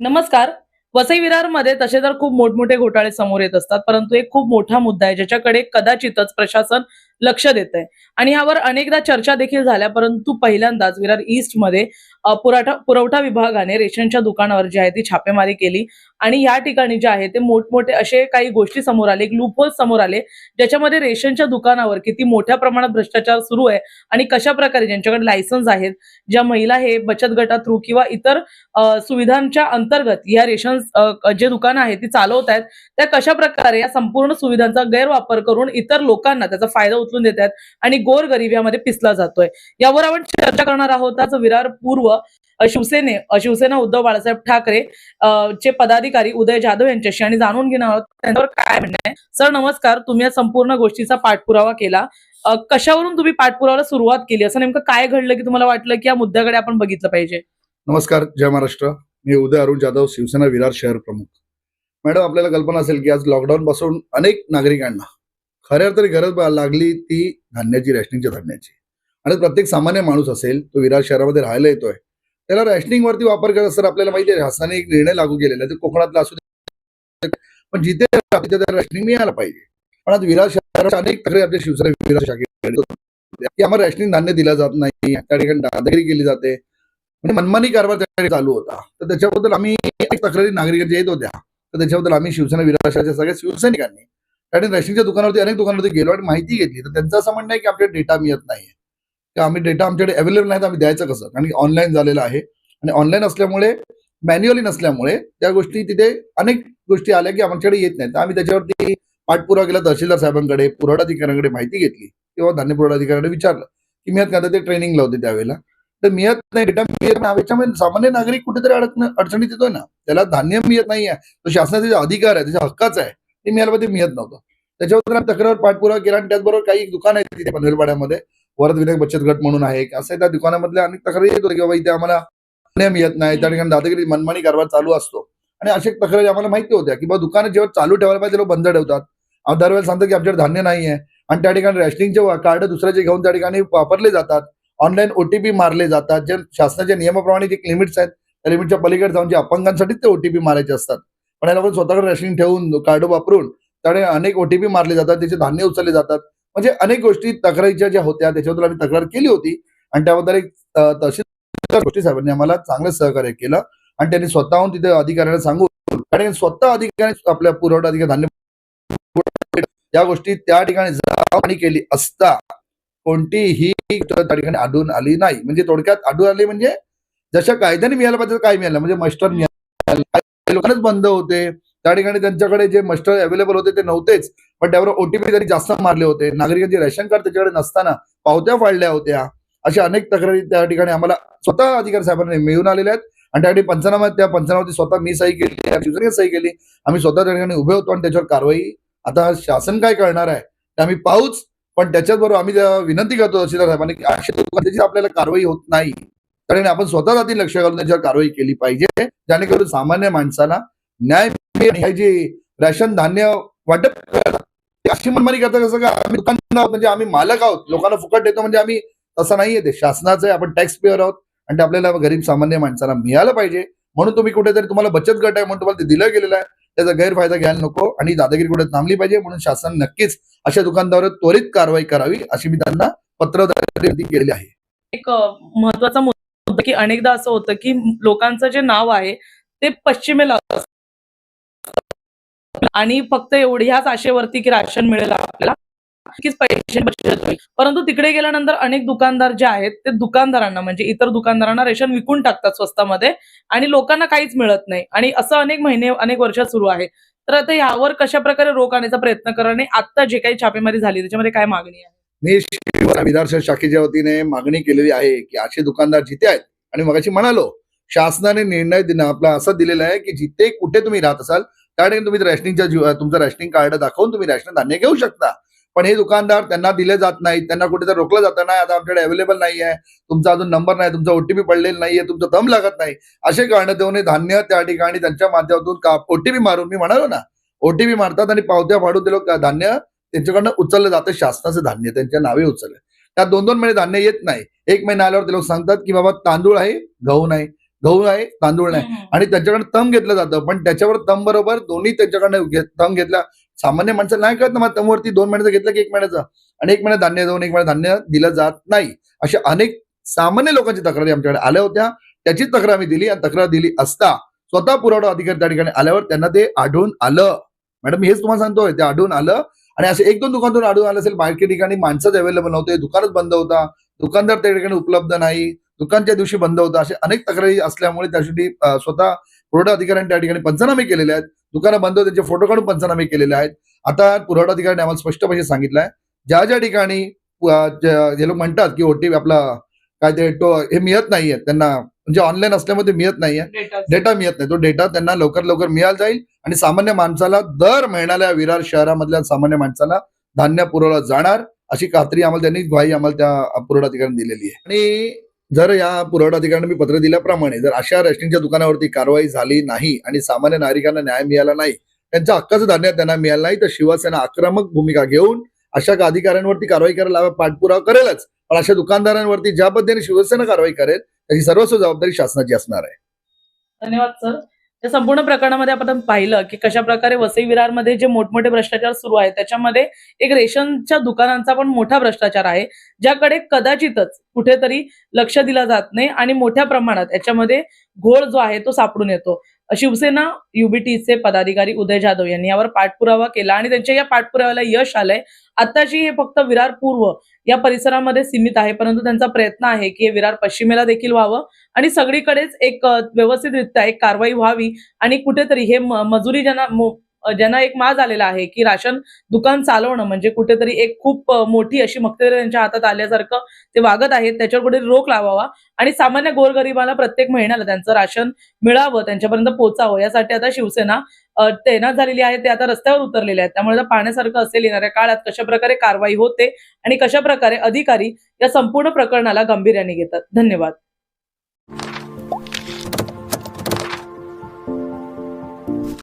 नमस्कार. वसई विरारमध्ये तसे तर खूप मोठमोठे घोटाळे समोर येत असतात परंतु एक खूप मोठा मुद्दा आहे ज्याच्याकडे कदाचितच प्रशासन लक्ष देत आहे आणि यावर अनेकदा चर्चा देखील झाल्या परंतु पहिल्यांदाच विरार ईस्टमध्ये पुरवठा पुरवठा विभागाने रेशनच्या दुकानावर जी आहे ती छापेमारी केली. आणि या ठिकाणी जे आहे ते मोठमोठे असे काही गोष्टी समोर आले लूपहोल समोर आले ज्याच्यामध्ये रेशनच्या दुकानावर किती मोठ्या प्रमाणात भ्रष्टाचार सुरू आहे आणि कशा प्रकारे ज्यांच्याकडे लायसन्स आहेत ज्या महिला हे बचत गटा थ्रू किंवा इतर सुविधांच्या अंतर्गत या रेशन जे दुकानं आहेत ती चालवत आहेत त्या कशा प्रकारे या संपूर्ण सुविधांचा गैरवापर करून इतर लोकांना त्याचा फायदा उचलून देत आहेत आणि गोरगरीब यामध्ये पिसला जातोय. यावर आपण चर्चा करणार आहोत आज विरार पूर्व शिवसेने शिवसेना उद्धव बाळासाहेब ठाकरे चे पदाधिकारी उदय जाधव यांच्याशी. आणि जाणून घेणार आहोत त्यांच्यावर काय म्हणणं आहे. सर नमस्कार. तुम्ही या संपूर्ण गोष्टीचा पाठपुरावा केला. कशावरून तुम्ही पाठपुरावाला सुरुवात केली? असं नेमकं काय घडलं की तुम्हाला वाटलं की या मुद्द्याकडे आपण बघितलं पाहिजे? नमस्कार. जय महाराष्ट्र. मी उदय अरुण जाधव शिवसेना विरार शहर प्रमुख. मॅडम आपल्याला कल्पना असेल की आज लॉकडाऊन पासून अनेक नागरिकांना खऱ्या तरी गरज लागली ती धान्याची रॅशनिंगच्या धान्याची. आणि प्रत्येक सामान्य माणूस असेल तो विरार शहरामध्ये राहायला येतोय. त्याला रॅशनिंग वरती वापर करत असताना आपल्याला माहिती आहे शासनाने एक निर्णय लागू केलेला आहे. कोकणातला असू दे. पण जिथे रॅशनिंग मिळायला पाहिजे. पण आज विरार शहरात अनेक तक्रारी आपल्या शिवसेना विरार शाखेत की आम्हाला रॅशनिंग धान्य दिलं जात नाही. त्या ठिकाणी दादागिरी केली जाते. म्हणजे मनमानी कारभार त्या ठिकाणी चालू होता. तर त्याच्याबद्दल आम्ही तक्रारी नागरिकांच्या येत होत्या. तर त्याच्याबद्दल आम्ही शिवसेना विराशाच्या सगळ्या शिवसैनिकांनी त्या ठिकाणी रेशनिंगच्या दुकानावरती अनेक दुकानावरती गेलो आणि माहिती घेतली. तर त्यांचं असं म्हणणं आहे की आपल्याला डेटा मिळत नाही की आम्ही डेटा आमच्याकडे अवेलेबल नाही तर आम्ही द्यायचं कसं? कारण की ऑनलाईन झालेलं आहे. आणि ऑनलाईन असल्यामुळे मॅन्युअली नसल्यामुळे त्या गोष्टी तिथे अनेक गोष्टी आल्या की आमच्याकडे येत नाहीत. तर आम्ही त्याच्यावरती पाठपुरावा केला तहसीलदार साहेबांकडे पुरवठाधिकाऱ्यांकडे माहिती घेतली किंवा धान्य पुरवठाधिकाऱ्यांकडे विचारलं की मिळत नाही तर ते ट्रेनिंगला होते त्यावेळेला? तर मिळत नाही डेटा मिळत नाही. याच्यामध्ये सामान्य नागरिक कुठेतरी अडकण अडचणीत येतोय ना. त्याला धान्य मिळत नाही आहे तो शासनाचा जो अधिकार आहे त्याच्या हक्काचा आहे ते मिळायला ते मिळत नव्हतं. त्याच्याबद्दल आम्ही तक्रार पाठपुरावा केला आणि त्याचबरोबर काही दुकान आहेत तिथे पनवेलवाड्यामध्ये. वरद विनायक बचत गट म्हणून आहे. असं त्या दुकानामधल्या अनेक तक्रारी येत होत्या की बाबा इथे आम्हाला धान्य मिळत नाही. त्या ठिकाणी दादागिरी मनमानी कारभार चालू असतो. आणि अशा तक्रारी आम्हाला माहिती होत्या की बा दुकानं जेव्हा चालू ठेवायला पाहिजे लोक बंद ठेवतात. दरवेळेला सांगतो की आमच्याकडे धान्य नाही आहे आणि त्या ठिकाणी रॅशनिंगचे कार्ड दुसऱ्याचे घेऊन त्या ठिकाणी वापरले जातात. ऑनलाईन ओटीपी मारले जातात. जे शासनाच्या नियमाप्रमाणे जे लिमिट्स आहेत त्या लिमिटच्या पलीकडे जाऊन जे अपंगांसाठीच ते ओटीपी मारायचे असतात. पण याला स्वतःकडे रॅशनिंग ठेवून कार्ड वापरून त्याने अनेक ओटीपी मारले जातात. त्याचे धान्य उचलले जातात. म्हणजे अनेक गोष्टी तक्रारीच्या ज्या होत्या त्याच्याबद्दल आम्ही तक्रार केली होती. आणि त्याबद्दल एक तहसील गोष्टी साहेबांनी आम्हाला चांगलं सहकार्य केलं. आणि त्यांनी स्वतःहून तिथे अधिकाऱ्यांना सांगून आणि स्वतः अधिकारी आपल्या पुरवठा अधिकारी धान्य या गोष्टी त्या ठिकाणी जाणी केली असता कोणतीही त्या ठिकाणी आढळून आली नाही. म्हणजे थोडक्यात आढळून आली म्हणजे जशा कायद्याने मिळायला पाहिजे काय मिळालं म्हणजे मस्टर मिळालं लोकांनाच बंद होते. त्या ठिकाणी त्यांच्याकडे जे मस्टर अवेलेबल होते ते नव्हतेच. पण त्यावर ओटीपी जरी जास्त मारले होते नागरिकांचे रेशन कार्ड त्याच्याकडे नसताना पावत्या फाडल्या होत्या अशा अनेक तक्रारी त्या ठिकाणी आम्हाला स्वतः अधिकारी साहेबांनी मिळून आलेल्या आहेत. आणि त्या ठिकाणी पंचनामा त्या पंचनामावरती स्वतः मी सही केली शिवसेनेने सही केली. आम्ही स्वतः त्या ठिकाणी उभे होतो आणि त्याच्यावर कारवाई. आता शासन काय करणार आहे ते आम्ही पाहूच. पण त्याच्याचबरोबर आम्ही विनंती करतो तहसीलदार साहेबांनी की अशा त्याची आपल्याला कारवाई होत नाही. कारण आपण स्वतः जाती लक्ष घालून त्याच्यावर कारवाई केली पाहिजे. जेणेकरून सामान्य माणसाला न्याय मिळेल. जे राशन धान्य वाटप अशी मनमानी करता कसं का आम्ही दुकानदार म्हणजे आम्ही मालक आहोत. लोकांना फुकट देतो म्हणजे आम्ही तसं नाहीये ते. शासनाचं आपण टॅक्स पेअर आहोत आणि ते आपल्याला गरीब सामान्य माणसाला मिळालं पाहिजे. म्हणून तुम्ही कुठेतरी तुम्हाला बचत गट आहे म्हणून तुम्हाला ते दिलं गेलेलं आहे. त्याचा गैरफायदा घ्यायला नको आणि दादागिरी कुठे थांबली पाहिजे म्हणून शासन नक्कीच अशा दुकानदारावर त्वरित कारवाई करावी अशी मी त्यांना पत्र केलेली आहे. एक महत्त्वाचा मुद्दा की अनेकदा असं होतं की लोकांचं जे नाव आहे ते पश्चिमेला आणि फक्त एवढ्याच आशेवरती की राशन मिळेल आपल्याला. नक्कीच पैसे बचत होईल. परंतु तिकडे गेल्यानंतर अनेक दुकानदार जे आहेत ते दुकानदारांना म्हणजे इतर दुकानदारांना रेशन विकून टाकतात स्वस्तामध्ये आणि लोकांना काहीच मिळत नाही. आणि असं अनेक महिने अनेक वर्षात सुरू आहे. तर आता यावर कशा प्रकारे रोख आणण्याचा प्रयत्न करणे आता जे काही छापेमारी झाली त्याच्यामध्ये काय मागणी आहे? मी विधानसभा शाखेच्या वतीने मागणी केलेली आहे की असे दुकानदार जिथे आहेत आणि मगाशी म्हणालो शासनाने निर्णय आपला असं दिलेला आहे की जिथे कुठे तुम्ही राहत असाल त्या ठिकाणी तुम्ही रॅशनिंगच्या जीव- तुमचं रॅशनिंग कार्ड दाखवून तुम्ही रॅशन धान्य घेऊ शकता. पण हे दुकानदार त्यांना दिले जात नाहीत. त्यांना कुठेतरी रोखलं जात. नाही आता आमच्याकडे अवेलेबल नाही आहे तुमचा अजून नंबर नाही. तुमचा ओटीपी पडलेला नाहीये. तुमचा दम लागत नाही. असे कारण देऊन धान्य त्या ठिकाणी त्यांच्या माध्यमातून का ओटीपी मारून मी म्हणालो ना. ओटीपी मारतात आणि पावत्या फाडून ते लोक धान्य त्यांच्याकडनं उचललं जातं. शासनाचं धान्य त्यांच्या नावे उचललं. त्यात दोन दोन महिने धान्य येत नाही. एक महिना आल्यावर ते लोक सांगतात की बाबा तांदूळ आहे गहू नाही. गहू आहे तांदूळ नाही. आणि त्यांच्याकडे तम घेतलं जातं. पण त्याच्यावर तम बरोबर दोन्ही त्यांच्याकडनं तम घेतला. सामान्य माणसाला नाही कळत ना तमवरती दोन महिन्याचं घेतलं की एक महिन्याचं. आणि एक महिना धान्य देऊन एक महिना धान्य दिलं जात नाही. अशा अनेक सामान्य लोकांची तक्रारी आमच्याकडे आल्या होत्या. त्याची तक्रार आम्ही दिली आणि तक्रार दिली असता स्वतः पुरवठा अधिकारी त्या ठिकाणी आल्यावर त्यांना ते आढळून आलं. मॅडम हेच तुम्हाला सांगतोय ते आढळून आलं. आणि असं एक दोन दुकानातून आढळून आलं असेल बाहेरच्या ठिकाणी माणसंच अवेलेबल नव्हते दुकानच बंद होता. दुकानदार त्या ठिकाणी उपलब्ध नाही. दुकानच्या दिवशी बंद होता. असे अनेक तक्रारी असल्यामुळे त्यासाठी स्वतः पुरवठा अधिकाऱ्यांनी त्या ठिकाणी पंचनामे केलेले आहेत. दुकानं बंद होते त्यांचे फोटो काढून पंचनामे केलेले आहेत. आता पुरवठा अधिकाऱ्यांनी आम्हाला स्पष्टपणे सांगितलंय ज्या ज्या ठिकाणी जे लोक म्हणतात की ओटीपी आपला काय ते टो हे मिळत नाहीये त्यांना म्हणजे ऑनलाईन असल्यामुळे ते मिळत नाहीये डेटा मिळत नाही. तो डेटा त्यांना लवकर लवकर मिळाला जाईल आणि सामान्य माणसाला दर महिन्याला विरार शहरामधल्या सामान्य माणसाला धान्य पुरवलं जाणार अशी खात्री आम्हाला त्यांनी ग्वाही आम्हाला त्या पुरवठा अधिकाऱ्यांनी दिलेली आहे. आणि जर या पुरवठा अधिकाऱ्यांनी मी पत्र दिल्याप्रमाणे जर अशा रेस्टिंगच्या दुकानावरती कारवाई झाली नाही आणि सामान्य नागरिकांना न्याय मिळाला नाही त्यांच्या हक्काचं धान्य त्यांना मिळालं नाही तर शिवसेना आक्रमक भूमिका घेऊन अशा अधिकाऱ्यांवरती कारवाई करायला पाठपुरावा करेलच. पण अशा दुकानदारांवरती ज्या पद्धतीने शिवसेना कारवाई करेल त्याची सर्वस्व जबाबदारी शासनाची असणार आहे. धन्यवाद सर. या संपूर्ण प्रकरणामध्ये आपण पाहिलं की कशा प्रकारे वसई विरारमध्ये जे मोठमोठे भ्रष्टाचार सुरू आहे त्याच्यामध्ये एक रेशनच्या दुकानांचा पण मोठा भ्रष्टाचार आहे ज्याकडे कदाचितच कुठेतरी लक्ष दिलं जात नाही आणि मोठ्या प्रमाणात याच्यामध्ये घोळ जो आहे तो सापडून येतो. शिवसेना युबीटीचे पदाधिकारी उदय जाधव यांनी यावर पाठपुरावा केला आणि त्यांच्या या पाठपुराव्याला यश आलंय. आताची हे फक्त विरार पूर्व या परिसरामध्ये सीमित आहे परंतु त्यांचा प्रयत्न आहे की हे विरार पश्चिमेला देखील व्हावं आणि सगळीकडेच एक व्यवस्थितरित्या एक कारवाई व्हावी आणि कुठेतरी हे मजुरी ज्यांना ज्यांना एक माज आलेला आहे की राशन दुकान चालवणं म्हणजे कुठेतरी एक खूप मोठी अशी मक्तेदारी त्यांच्या हातात आल्यासारखं ते वागत आहेत. त्याच्यावर कुठेतरी रोख लावावा आणि सामान्य गोरगरिबाला प्रत्येक महिन्याला त्यांचं राशन मिळावं त्यांच्यापर्यंत पोहोचावं यासाठी आता शिवसेना तैनात झालेली आहे. ते आता रस्त्यावर उतरलेले आहेत. त्यामुळे आता पाहण्यासारखं असेल येणाऱ्या काळात कशा प्रकारे कारवाई होते आणि कशा प्रकारे अधिकारी या संपूर्ण प्रकरणाला गांभीर्याने घेतात. धन्यवाद.